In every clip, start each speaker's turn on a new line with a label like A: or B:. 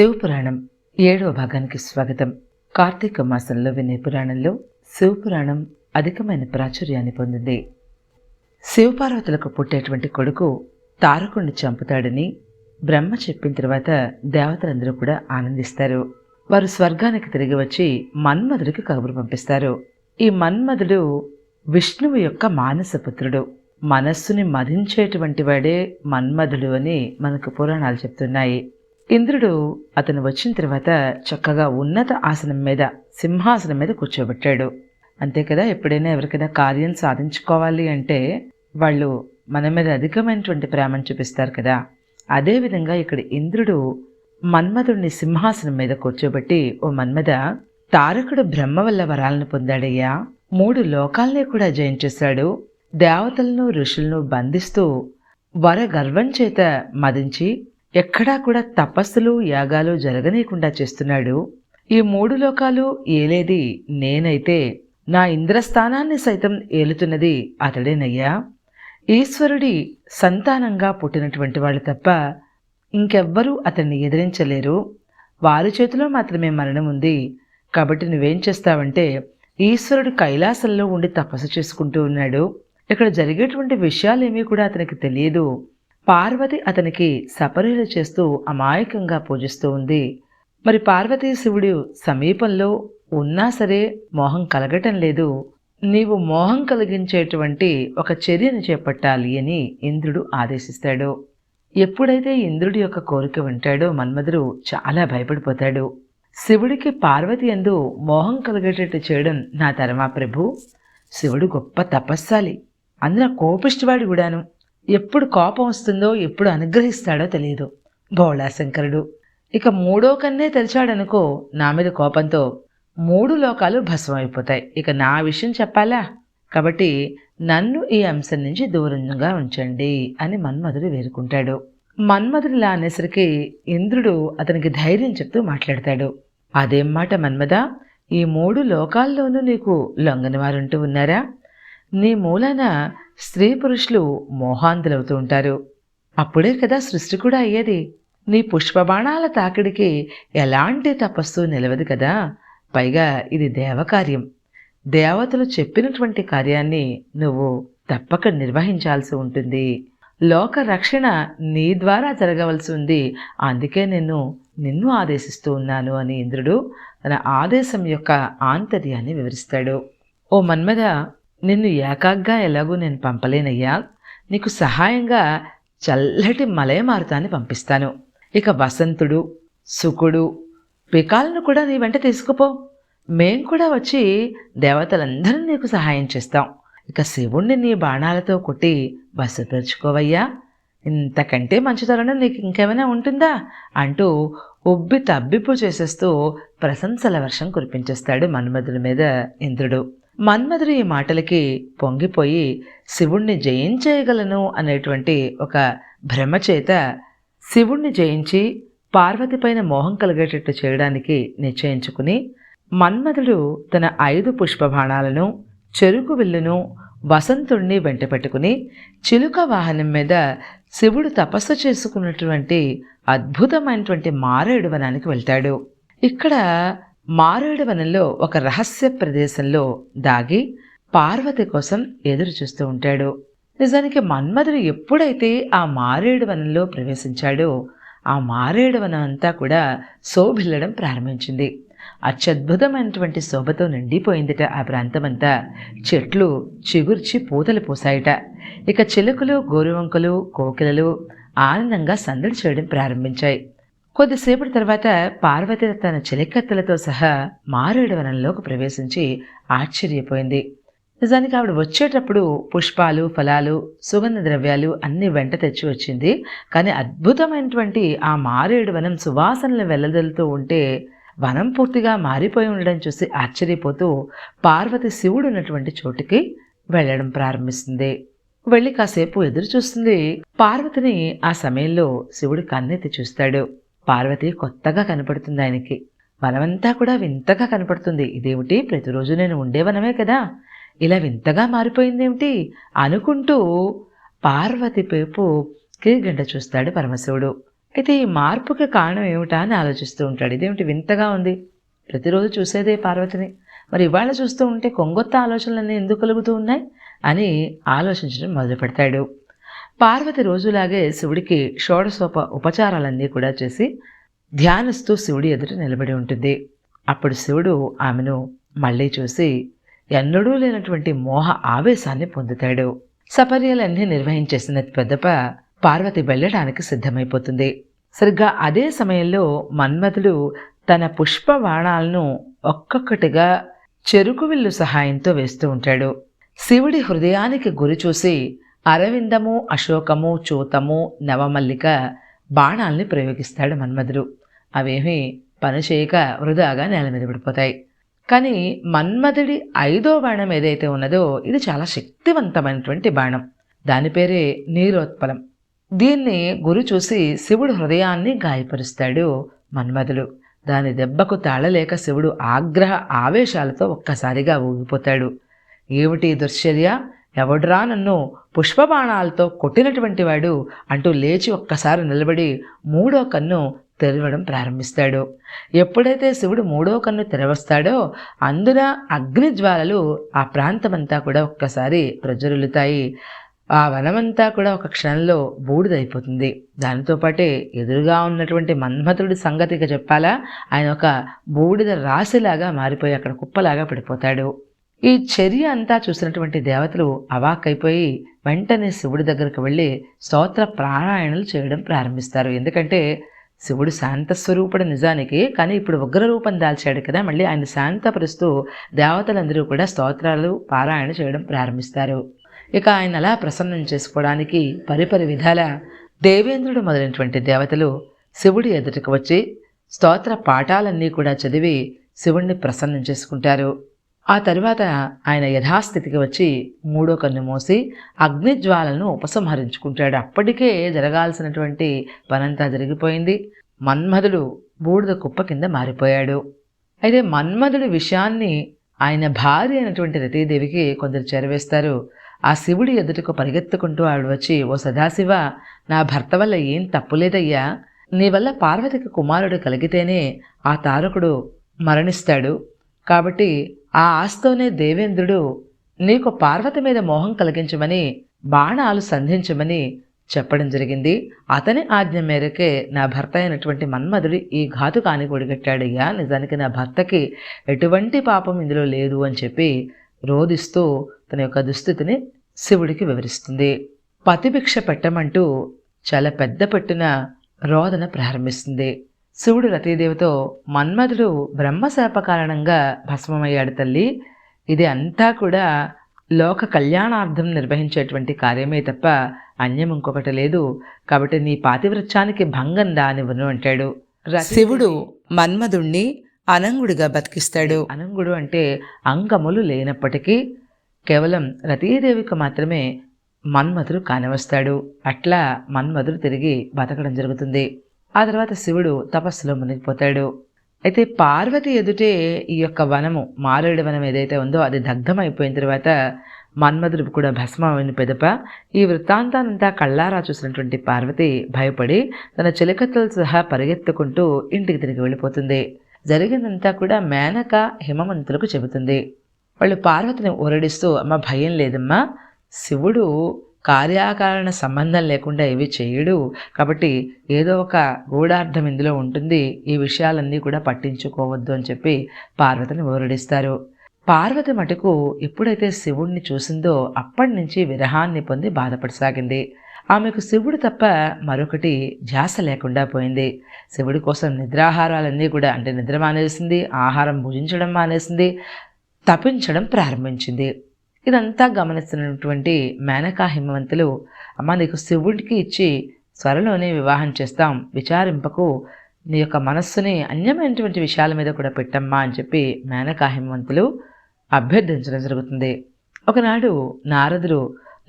A: శివపురాణం ఏడవ భాగానికి స్వాగతం. కార్తీక మాసంలో వినే పురాణంలో శివపురాణం అధికమైన ప్రాచుర్యాన్ని పొందింది. శివపార్వతులకు పుట్టేటువంటి కొడుకు తారకుణ్ణి చంపుతాడని బ్రహ్మ చెప్పిన తర్వాత దేవతలందరూ కూడా ఆనందిస్తారు. వారు స్వర్గానికి తిరిగి వచ్చి మన్మధుడికి కబురు పంపిస్తారు. ఈ మన్మధుడు విష్ణువు యొక్క మానసపుత్రుడు మనస్సుని మధించేటువంటి వాడే మన్మధుడు అని మనకు పురాణాలు చెప్తున్నాయి. ఇంద్రుడు అతను వచ్చిన తర్వాత చక్కగా ఉన్నత ఆసనం మీద సింహాసనం మీద కూర్చోబెట్టాడు. అంతే కదా ఎప్పుడైనా ఎవరికైనా కార్యం సాధించుకోవాలి అంటే వాళ్ళు మన మీద అధికమైనటువంటి ప్రేమను చూపిస్తారు కదా. అదేవిధంగా ఇక్కడ ఇంద్రుడు మన్మధుడిని సింహాసనం మీద కూర్చోబెట్టి ఓ మన్మద తారకుడు బ్రహ్మ వల్ల వరాలను పొందాడయ్యా. మూడు లోకాల్ని కూడా జయించేశాడు దేవతలను ఋషులను బంధిస్తూ వర గర్వం చేత మదించి ఎక్కడా కూడా తపస్సులు యాగాలు జరగనీయకుండా చేస్తున్నాడు. ఈ మూడు లోకాలు ఏలేది నేనైతే నా ఇంద్రస్థానాన్ని సైతం ఏలుతున్నది అతడేనయ్యా. ఈశ్వరుడి సంతానంగా పుట్టినటువంటి వాళ్ళు తప్ప ఇంకెవ్వరూ అతన్ని ఎదిరించలేరు. వారి చేతిలో మాత్రమే మరణం ఉంది. కాబట్టి నువ్వేం చేస్తావంటే ఈశ్వరుడు కైలాసంలో ఉండి తపస్సు చేసుకుంటూ ఉన్నాడు. ఇక్కడ జరిగేటువంటి విషయాలేమీ కూడా అతనికి తెలియదు. పార్వతి అతనికి సపరీలు చేస్తూ అమాయకంగా పూజిస్తూ ఉంది. మరి పార్వతీ శివుడు సమీపంలో ఉన్నా సరే మోహం కలగటం లేదు. నీవు మోహం కలిగించేటువంటి ఒక చర్యను చేపట్టాలి అని ఇంద్రుడు ఆదేశిస్తాడు. ఎప్పుడైతే ఇంద్రుడి యొక్క కోరిక వింటాడో మన్మధుడు చాలా భయపడిపోతాడు. శివుడికి పార్వతి ఎందు మోహం కలిగేటట్టు చేయడం నా తరమా ప్రభు. శివుడు గొప్ప తపస్సాలి. అందులో కోపిష్టివాడు కూడాను. ఎప్పుడు కోపం వస్తుందో ఎప్పుడు అనుగ్రహిస్తాడో తెలియదు బోళాశంకరుడు. ఇక మూడో కన్నే తెరిచాడనుకో నా మీద కోపంతో మూడు లోకాలు భస్మం అయిపోతాయి ఇక నా విషయం చెప్పాలా? కాబట్టి నన్ను ఈ అంశం నుంచి దూరంగా ఉంచండి అని మన్మధుడు వేరుకుంటాడు. మన్మధుడిలా అనేసరికి ఇంద్రుడు అతనికి ధైర్యం చెప్తూ మాట్లాడతాడు. అదేం మాట మన్మద ఈ మూడు లోకాల్లోనూ నీకు లొంగని వారుంటూ ఉన్నారా? నీ మూలాన స్త్రీ పురుషులు మోహాంతులవుతూ ఉంటారు. అప్పుడే కదా సృష్టి కూడా అయ్యేది. నీ పుష్పబాణాల తాకిడికి ఎలాంటి తపస్సు నిలవదు కదా. పైగా ఇది దేవకార్యం. దేవతలు చెప్పినటువంటి కార్యాన్ని నువ్వు తప్పక నిర్వహించాల్సి ఉంటుంది. లోక రక్షణ నీ ద్వారా జరగవలసి ఉంది. అందుకే నేను నిన్ను ఆదేశిస్తూ ఉన్నాను అని ఇంద్రుడు తన ఆదేశం యొక్క ఆంతర్యాన్ని వివరిస్తాడు. ఓ మన్మద నిన్ను ఏకాగ్గా ఎలాగో నేను పంపలేనయ్యా. నీకు సహాయంగా చల్లటి మలయమారుతాన్ని పంపిస్తాను. ఇక వసంతుడు సుకుడు పికాలను కూడా నీ వెంట తీసుకుపో. మేం కూడా వచ్చి దేవతలందరూ నీకు సహాయం చేస్తాం. ఇక శివుణ్ణి నీ బాణాలతో కొట్టి బసపరుచుకోవయ్యా ఇంతకంటే మంచితనం నీకు ఇంకేమైనా ఉంటుందా? అంటూ ఉబ్బి తబ్బిప్పు చేసేస్తూ ప్రశంసల వర్షం కురిపించేస్తాడు మన్మధుడి మీద ఇంద్రుడు. మన్మధుడు ఈ మాటలకి పొంగిపోయి శివుణ్ణి జయించేయగలను అనేటువంటి ఒక భ్రమచేత శివుణ్ణి జయించి పార్వతిపైన మోహం కలిగేటట్టు చేయడానికి నిశ్చయించుకుని మన్మధుడు తన ఐదు పుష్పబాణాలను చెరుకు విల్లును వసంతుణ్ణి వెంట పెట్టుకుని చిలుక వాహనం మీద శివుడు తపస్సు చేసుకున్నటువంటి అద్భుతమైనటువంటి మారేడు వనానికి వెళ్తాడు. ఇక్కడ మారేడు వనంలో ఒక రహస్య ప్రదేశంలో దాగి పార్వతి కోసం ఎదురు చూస్తూ ఉంటాడు. నిజానికి మన్మధుడు ఎప్పుడైతే ఆ మారేడు వనంలో ప్రవేశించాడో ఆ మారేడు వనం అంతా కూడా శోభిల్లడం ప్రారంభించింది. అత్యద్భుతమైనటువంటి శోభతో నిండిపోయిందిట ఆ ప్రాంతమంతా. చెట్లు చిగుర్చి పూతలు పూసాయట ఇక చిలుకలు గోరువంకలు కోకిలలు ఆనందంగా సందడి చేయడం ప్రారంభించాయి. కొద్దిసేపటి తర్వాత పార్వతి తన చెలికత్తెలతో సహా మారేడు వనంలోకి ప్రవేశించి ఆశ్చర్యపోయింది. నిజానికి ఆవిడ వచ్చేటప్పుడు పుష్పాలు ఫలాలు సుగంధ ద్రవ్యాలు అన్ని వెంట తెచ్చి వచ్చింది. కానీ అద్భుతమైనటువంటి ఆ మారేడు వనం సువాసనలు వెల్లదలుతూ ఉంటే వనం పూర్తిగా మారిపోయి ఉండడం చూసి ఆశ్చర్యపోతూ పార్వతి శివుడు ఉన్నటువంటి చోటుకి వెళ్ళడం ప్రారంభిస్తుంది. వెళ్ళి కాసేపు ఎదురు చూస్తుంది. పార్వతిని ఆ సమయంలో శివుడు కన్నెత్తి చూస్తాడు. పార్వతి కొత్తగా కనపడుతుంది ఆయనకి. వనమంతా కూడా వింతగా కనపడుతుంది. ఇదేమిటి? ప్రతిరోజు నేను ఉండే వనమే కదా? ఇలా వింతగా మారిపోయిందేమిటి? అనుకుంటూ పార్వతి పేపు కిరిగంట చూస్తాడు పరమశివుడు. అయితే ఈ మార్పుకి కారణం ఏమిటా అని ఆలోచిస్తూ ఉంటాడు. ఇదేమిటి? వింతగా ఉంది. ప్రతిరోజు చూసేదే పార్వతిని. మరి ఇవాళ చూస్తూ ఉంటే కొంగొత్త ఆలోచనలన్నీ ఎందుకు కలుగుతూ ఉన్నాయి? అని ఆలోచించడం మొదలు పెడతాడు పార్వతి రోజులాగే శివుడికి షోడశోప ఉపచారాలన్నీ కూడా చేసి ధ్యానిస్తూ శివుడి ఎదుట నిలబడి ఉంటుంది. అప్పుడు శివుడు ఆమెను మళ్ళీ చూసి ఎన్నడూ లేనటువంటి మోహ ఆవేశాన్ని పొందుతాడు. సపర్యలన్నీ నిర్వహించేసిన పెద్దప పార్వతి వెళ్ళడానికి సిద్ధమైపోతుంది. సరిగ్గా అదే సమయంలో మన్మథుడు తన పుష్ప బాణాలను ఒక్కొక్కటిగా చెరుకు విల్లు సహాయంతో వేస్తూ ఉంటాడు. శివుడి హృదయానికి గురి చూసి అరవిందము అశోకము చూతము నవమల్లిక బాణాల్ని ప్రయోగిస్తాడు మన్మధుడు. అవేమీ పనిచేయక వృధాగా నేల మీద పడిపోతాయి. కానీ మన్మధుడి ఐదో బాణం ఏదైతే ఉన్నదో ఇది చాలా శక్తివంతమైనటువంటి బాణం. దాని పేరే నీరోత్పలం. దీన్ని గురి చూసి శివుడు హృదయాన్ని గాయపరుస్తాడు మన్మధుడు. దాని దెబ్బకు తాళలేక శివుడు ఆగ్రహ ఆవేశాలతో ఒక్కసారిగా ఊగిపోతాడు. ఏమిటి దుశ్చర్య? ఎవడురా నన్ను పుష్పబాణాలతో కొట్టినటువంటి వాడు అంటూ లేచి ఒక్కసారి నిలబడి మూడో కన్ను తెరవడం ప్రారంభిస్తాడు. ఎప్పుడైతే శివుడు మూడో కన్ను తెరవస్తాడో అందున అగ్నిజ్వాలలు ఆ ప్రాంతమంతా కూడా ఒక్కసారి ప్రజ్వరులుతాయి ఆ వనమంతా కూడా ఒక క్షణంలో బూడిదైపోతుంది. దానితో పాటే ఎదురుగా ఉన్నటువంటి మన్మథుడి సంగతిగా చెప్పాలా? ఆయన ఒక బూడిద రాశిలాగా మారిపోయి అక్కడ కుప్పలాగా పడిపోతాడు. ఈ చర్య అంతా చూసినటువంటి దేవతలు అవాక్కైపోయి వెంటనే శివుడి దగ్గరకు వెళ్ళి స్తోత్ర ప్రాణాయణలు చేయడం ప్రారంభిస్తారు. ఎందుకంటే శివుడు శాంతస్వరూపుడు నిజానికి కానీ ఇప్పుడు ఉగ్రరూపం దాల్చాడు కదా మళ్ళీ ఆయన శాంతపరుస్తూ దేవతలందరూ కూడా స్తోత్రాలు పారాయణ చేయడం ప్రారంభిస్తారు. ఇక ఆయన అలా ప్రసన్నం చేసుకోవడానికి పరిపరి విధాల దేవేంద్రుడు మొదలైనటువంటి దేవతలు శివుడి ఎదుటికి వచ్చి స్తోత్ర పాఠాలన్నీ కూడా చదివి శివుణ్ణి ప్రసన్నం చేసుకుంటారు. ఆ తరువాత ఆయన యథాస్థితికి వచ్చి మూడో కన్ను మోసి అగ్నిజ్వాలను ఉపసంహరించుకుంటాడు. అప్పటికే జరగాల్సినటువంటి పనంతా జరిగిపోయింది. మన్మధుడు బూడిద కుప్ప కింద మారిపోయాడు. అయితే మన్మధుడి విషయాన్ని ఆయన భార్య అయినటువంటి రతీదేవికి కొందరు చేరవేస్తారు. ఆ శివుడి ఎదుటకు పరిగెత్తుకుంటూ ఆవిడ వచ్చి ఓ సదాశివ నా భర్త వల్ల ఏం తప్పులేదయ్యా నీ వల్ల పార్వతికి కుమారుడు కలిగితేనే ఆ తారకుడు మరణిస్తాడు. కాబట్టి ఆ ఆస్తోనే దేవేంద్రుడు నీకు పార్వతి మీద మోహం కలిగించమని బాణాలు సంధించమని చెప్పడం జరిగింది. అతని ఆజ్ఞ మేరకే నా భర్త అయినటువంటి మన్మధుడు ఈ ఘాతుకాని ఒడిగట్టాడయ్యా నిజానికి నా భర్తకి ఎటువంటి పాపం ఇందులో లేదు అని చెప్పి రోధిస్తూ తన యొక్క దుస్థితిని శివుడికి వివరిస్తుంది. పతిభిక్ష పెట్టమంటూ చాలా పెద్ద పెట్టిన రోదన ప్రారంభిస్తుంది. శివుడు రతీదేవితో మన్మధుడు బ్రహ్మశాప కారణంగా భస్మమయ్యాడు తల్లి. ఇది అంతా కూడా లోక కళ్యాణార్థం నిర్వహించేటువంటి కార్యమే తప్ప అన్యం ఇంకొకటి లేదు. కాబట్టి నీ పాతివృత్యానికి భంగం దానివ్వను అంటాడు. శివుడు మన్మధుణ్ణి అనంగుడిగా బతికిస్తాడు. అనంగుడు అంటే అంగములు లేనప్పటికీ కేవలం రతీదేవికి మాత్రమే మన్మధుడు కానివస్తాడు. అట్లా మన్మధుడు తిరిగి బతకడం జరుగుతుంది. ఆ తర్వాత శివుడు తపస్సులో మునిగిపోతాడు. అయితే పార్వతి ఎదుటే ఈ యొక్క వనము మారేడు వనం ఏదైతే ఉందో అది దగ్ధమైపోయిన తర్వాత మన్మధుడు కూడా భస్మమైన పెదప ఈ వృత్తాంతానంతా కళ్ళారా చూసినటువంటి పార్వతి భయపడి తన చిలకత్తలు సహా పరిగెత్తుకుంటూ ఇంటికి తిరిగి వెళ్ళిపోతుంది. జరిగిందంతా కూడా మేనక హిమమంతులకు చెబుతుంది. వాళ్ళు పార్వతిని ఊరడిస్తూ అమ్మ భయం లేదమ్మా. శివుడు కార్యాకారణ సంబంధం లేకుండా ఇవి చేయడు. కాబట్టి ఏదో ఒక గూఢార్థం ఇందులో ఉంటుంది. ఈ విషయాలన్నీ కూడా పట్టించుకోవద్దు అని చెప్పి పార్వతిని ఓరడిస్తారు పార్వతి మటుకు ఎప్పుడైతే శివుణ్ణి చూసిందో అప్పటి నుంచి విరహాన్ని పొంది బాధపడసాగింది. ఆమెకు శివుడు తప్ప మరొకటి ధ్యాస లేకుండా పోయింది. శివుడి కోసం నిద్రాహారాలన్నీ కూడా అంటే నిద్ర మానేసింది ఆహారం భుజించడం మానేసింది తపించడం ప్రారంభించింది. ఇదంతా గమనిస్తున్నటువంటి మేనకా హిమవంతులు అమ్మ నీకు శివుడికి ఇచ్చి త్వరలోనే వివాహం చేస్తాం విచారింపకు నీ యొక్క మనస్సుని అన్యమైనటువంటి విషయాల మీద కూడా పెట్టమ్మా అని చెప్పి మేనకా హిమవంతులు అభ్యర్థించడం జరుగుతుంది. ఒకనాడు నారదుడు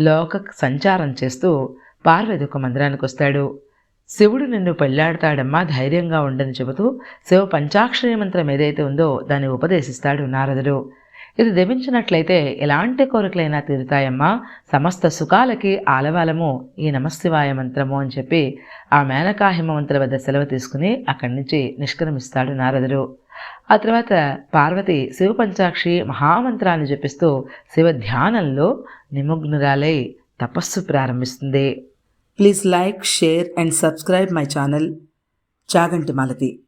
A: లోక సంచారం చేస్తూ పార్వతి ఒక మందిరానికి వస్తాడు. శివుడు నిన్ను పెళ్ళాడతాడమ్మా ధైర్యంగా ఉండని చెబుతూ శివ పంచాక్షరి మంత్రం ఏదైతే ఉందో దాన్ని ఉపదేశిస్తాడు నారదుడు. ఇది దెవించినట్లయితే ఎలాంటి కోరికలైనా తీరుతాయమ్మా. సమస్త సుఖాలకి ఆలవాలము ఈ నమశివాయ మంత్రము అని చెప్పి ఆ మేనకా హిమవంతుల వద్ద సెలవు తీసుకుని అక్కడి నుంచి నిష్క్రమిస్తాడు నారదుడు. ఆ తర్వాత పార్వతి శివ పంచాక్షి మహామంత్రాన్ని జపిస్తూ శివ ధ్యానంలో నిమగ్నురాలై తపస్సు ప్రారంభిస్తుంది.
B: Please like share and subscribe my channel Chaganti Malathi.